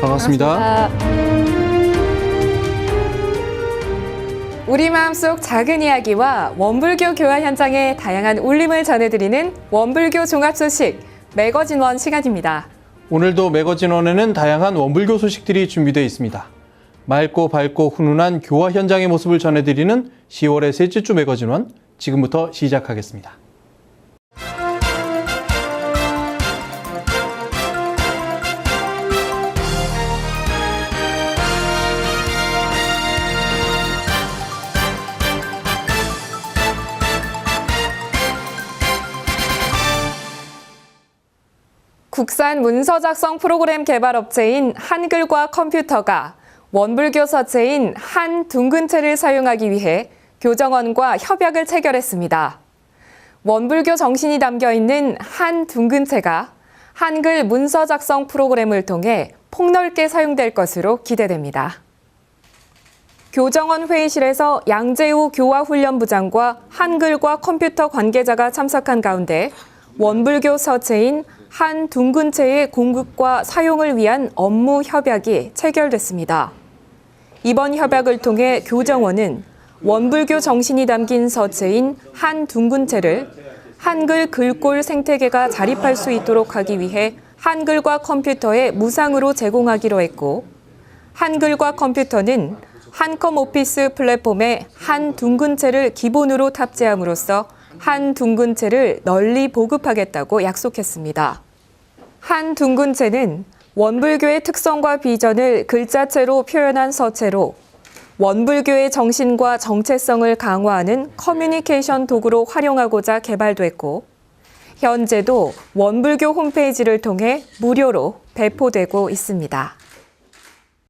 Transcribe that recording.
반갑습니다. 우리 마음속 작은 이야기와 원불교 교화 현장의 다양한 울림을 전해드리는 원불교 종합 소식 매거진원 시간입니다. 오늘도 매거진원에는 다양한 원불교 소식들이 준비되어 있습니다. 맑고 밝고 훈훈한 교화 현장의 모습을 전해드리는 10월의 셋째 주 매거진원 지금부터 시작하겠습니다. 국산 문서 작성 프로그램 개발 업체인 한글과 컴퓨터가 원불교 서체인 한 둥근체를 사용하기 위해 교정원과 협약을 체결했습니다. 원불교 정신이 담겨 있는 한 둥근체가 한글 문서 작성 프로그램을 통해 폭넓게 사용될 것으로 기대됩니다. 교정원 회의실에서 양재우 교화훈련부장과 한글과 컴퓨터 관계자가 참석한 가운데 원불교 서체인 한 둥근체의 공급과 사용을 위한 업무 협약이 체결됐습니다. 이번 협약을 통해 교정원은 원불교 정신이 담긴 서체인 한 둥근체를 한글 글꼴 생태계가 자립할 수 있도록 하기 위해 한글과 컴퓨터에 무상으로 제공하기로 했고 한글과 컴퓨터는 한컴 오피스 플랫폼에 한 둥근체를 기본으로 탑재함으로써 한 둥근체를 널리 보급하겠다고 약속했습니다. 한 둥근체는 원불교의 특성과 비전을 글자체로 표현한 서체로 원불교의 정신과 정체성을 강화하는 커뮤니케이션 도구로 활용하고자 개발됐고 현재도 원불교 홈페이지를 통해 무료로 배포되고 있습니다.